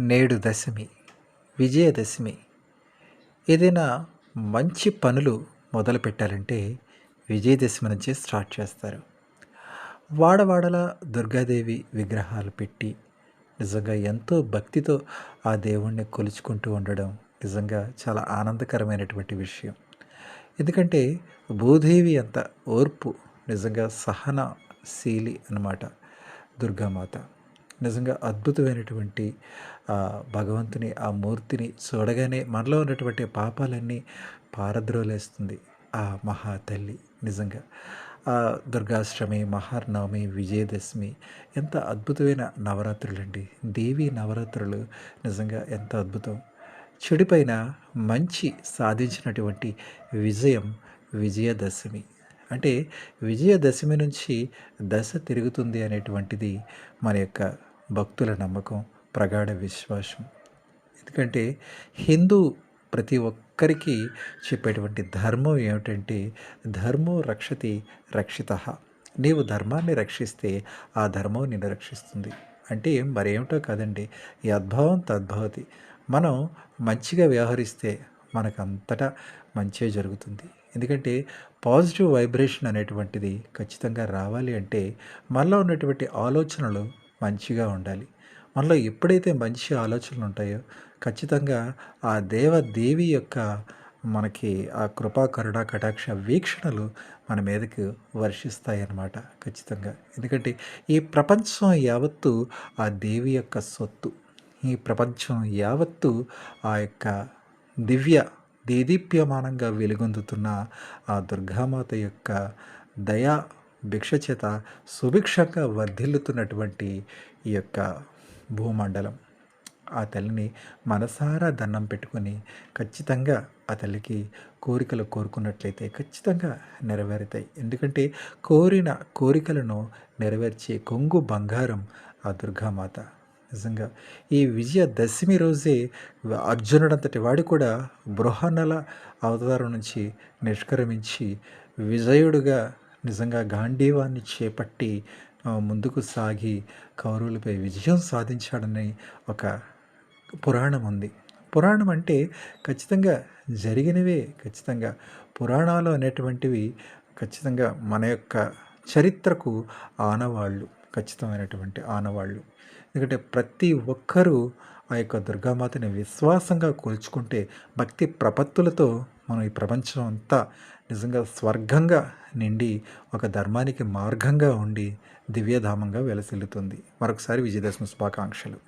నేడు దశమి విజయదశమి. ఏదైనా మంచి పనులు మొదలు పెట్టాలంటే విజయదశమి నుంచే స్టార్ట్ చేస్తారు. వాడవాడల దుర్గాదేవి విగ్రహాలు పెట్టి నిజంగా ఎంతో భక్తితో ఆ దేవుణ్ణి కొలుచుకుంటూ ఉండడం నిజంగా చాలా ఆనందకరమైనటువంటి విషయం. ఎందుకంటే భూదేవి అంత ఓర్పు నిజంగా సహనశీలి అన్నమాట దుర్గామాత. నిజంగా అద్భుతమైనటువంటి భగవంతుని ఆ మూర్తిని చూడగానే మనలో ఉన్నటువంటి పాపాలన్నీ పారద్రోలేస్తుంది ఆ మహాతల్లి నిజంగా. ఆ దుర్గాష్టమి మహానవమి విజయదశమి ఎంత అద్భుతమైన నవరాత్రులండి. దేవి నవరాత్రులు నిజంగా ఎంత అద్భుతం. చెడుపైన మంచి సాధించినటువంటి విజయం విజయదశమి. అంటే విజయదశమి నుంచి దశ తిరుగుతుంది అనేటువంటిది మన యొక్క భక్తుల నమ్మకం ప్రగాఢ విశ్వాసం. ఎందుకంటే హిందూ ప్రతి ఒక్కరికి చెప్పేటువంటి ధర్మం ఏమిటంటే ధర్మో రక్షతి రక్షిత. నీవు ధర్మాన్ని రక్షిస్తే ఆ ధర్మం నిన్ను రక్షిస్తుంది. అంటే మరేమిటో కాదండి యద్భావం తద్భవతి. మనం మంచిగా వ్యవహరిస్తే మనకంతటా మంచే జరుగుతుంది. ఎందుకంటే పాజిటివ్ వైబ్రేషన్ అనేటువంటిది ఖచ్చితంగా రావాలి అంటే మనలో ఉన్నటువంటి ఆలోచనలు మంచిగా ఉండాలి. మనలో ఎప్పుడైతే మంచి ఆలోచనలు ఉంటాయో ఖచ్చితంగా ఆ దేవదేవి యొక్క మనకి ఆ కృపా కరుణ కటాక్ష వీక్షణలు మన మీదకు వర్షిస్తాయి అన్నమాట ఖచ్చితంగా. ఎందుకంటే ఈ ప్రపంచం యావత్తు ఆ దేవి యొక్క సొత్తు. ఈ ప్రపంచం యావత్తు ఆ యొక్క దివ్య దేదీప్యమానంగా వెలుగొందుతున్న ఆ దుర్గామాత యొక్క దయా భిక్ష చేత సుభిక్షంగా వర్ధిల్లుతున్నటువంటి ఈ యొక్క భూమండలం. ఆ తల్లిని మనసారా దండం పెట్టుకొని ఖచ్చితంగా ఆ తల్లికి కోరికలు కోరుకున్నట్లయితే ఖచ్చితంగా నెరవేరుతాయి. ఎందుకంటే కోరిన కోరికలను నెరవేర్చే కొంగు బంగారం ఆ దుర్గామాత. నిజంగా. ఈ విజయదశమి రోజే అర్జునుడంతటి వాడు కూడా బృహన్నల అవతారం నుంచి నిష్క్రమించి విజయుడుగా నిజంగా గాంధీవాన్ని చేపట్టి ముందుకు సాగి కౌరవులపై విజయం సాధించాడని ఒక పురాణం ఉంది. పురాణం అంటే ఖచ్చితంగా జరిగినవే ఖచ్చితంగా. పురాణాలు అనేటువంటివి ఖచ్చితంగా మన యొక్క చరిత్రకు ఆనవాళ్ళు ఖచ్చితమైనటువంటి ఆనవాళ్ళు. ఎందుకంటే ప్రతి ఒక్కరూ ఆ యొక్క దుర్గామాతని విశ్వాసంగా కోల్చుకుంటే భక్తి ప్రపత్తులతో మనం ఈ ప్రపంచం అంతా నిజంగా స్వర్గంగా నిండి ఒక ధర్మానికి మార్గంగా ఉండి దివ్యధామంగా వెలసిల్లుతుంది. మరొకసారి విజయదశమి శుభాకాంక్షలు.